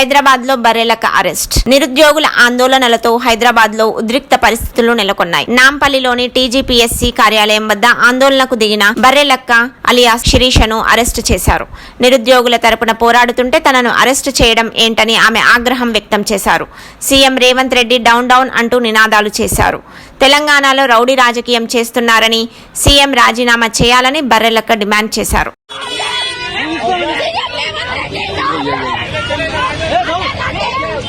హైదరాబాద్లో బర్రెలక్క అరెస్ట్. నిరుద్యోగుల ఆందోళనలతో హైదరాబాద్లో ఉద్రిక్త పరిస్థితులు నెలకొన్నాయి. నాంపల్లిలోని టీజీపీఎస్సీ కార్యాలయం వద్ద ఆందోళనకు దిగిన బర్రెలక్క అలియాస్ శిరీషను అరెస్టు చేశారు. నిరుద్యోగుల తరపున పోరాడుతుంటే తనను అరెస్టు చేయడం ఏంటని ఆమె ఆగ్రహం వ్యక్తం చేశారు. CM Revanth Reddy down down అంటూ నినాదాలు చేశారు. తెలంగాణలో రౌడీ రాజకీయం చేస్తున్నారని సీఎం రాజీనామా చేయాలని బర్రెలక్క డిమాండ్ చేశారు.